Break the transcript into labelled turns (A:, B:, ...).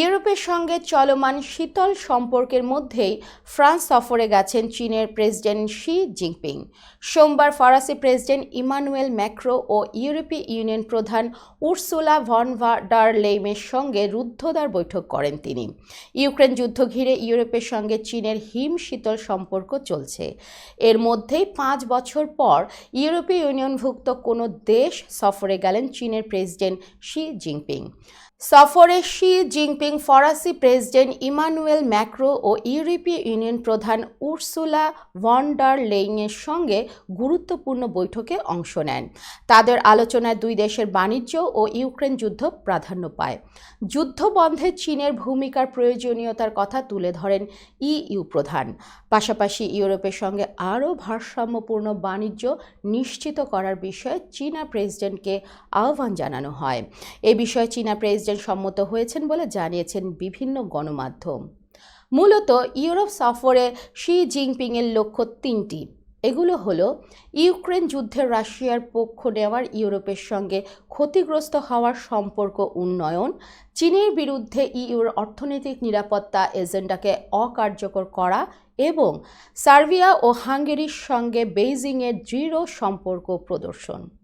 A: ইউরোপের সঙ্গে চলমান শীতল সম্পর্কের মধ্যেই ফ্রান্স সফরে গেছেন চীনের প্রেসিডেন্ট শি জিনপিং। সোমবার ফরাসি প্রেসিডেন্ট ইমানুয়েল ম্যাক্রো ও ইউরোপীয় ইউনিয়ন প্রধান উর্সুলা ভন ডার লেইমের সঙ্গে রুদ্ধদ্বার বৈঠক করেন তিনি। ইউক্রেন যুদ্ধ ঘিরে ইউরোপের সঙ্গে চীনের হিম শীতল সম্পর্ক চলছে। এর মধ্যেই পাঁচ বছর পর ইউরোপীয় ইউনিয়নভুক্ত কোনো দেশ সফরে গেলেন চীনের প্রেসিডেন্ট শি জিনপিং। সফরে শি জিনপিং, ফরাসি প্রেসিডেন্ট ইমানুয়েল ম্যাক্রো ও ইউরোপীয় ইউনিয়ন প্রধান উর্সুলা ভন ডার লেইংয়ের সঙ্গে গুরুত্বপূর্ণ বৈঠকে অংশ নেন। তাদের আলোচনায় দুই দেশের বাণিজ্য ও ইউক্রেন যুদ্ধ প্রাধান্য পায়। যুদ্ধ বন্ধে চীনের ভূমিকার প্রয়োজনীয়তার কথা তুলে ধরেন ইইউ প্রধান। পাশাপাশি ইউরোপের সঙ্গে আরও ভারসাম্যপূর্ণ বাণিজ্য নিশ্চিত করার বিষয়ে চীনা প্রেসিডেন্টকে আহ্বান জানানো হয়। এ বিষয়ে চীনা প্রেসিডেন্ট সম্মত হয়েছেন বলে জানিয়েছেন বিভিন্ন গণমাধ্যম। মূলত ইউরোপ সফরে শি জিনপিংয়ের লক্ষ্য তিনটি। এগুলো হলো, ইউক্রেন যুদ্ধে রাশিয়ার পক্ষ নেওয়ার ইউরোপের সঙ্গে ক্ষতিগ্রস্ত হওয়ার সম্পর্ক উন্নয়ন, চীনের বিরুদ্ধে ইউর অর্থনৈতিক নিরাপত্তা এজেন্ডাকে অকার্যকর করা এবং সার্বিয়া ও হাঙ্গেরির সঙ্গে বেইজিংয়ের দৃঢ় সম্পর্ক প্রদর্শন।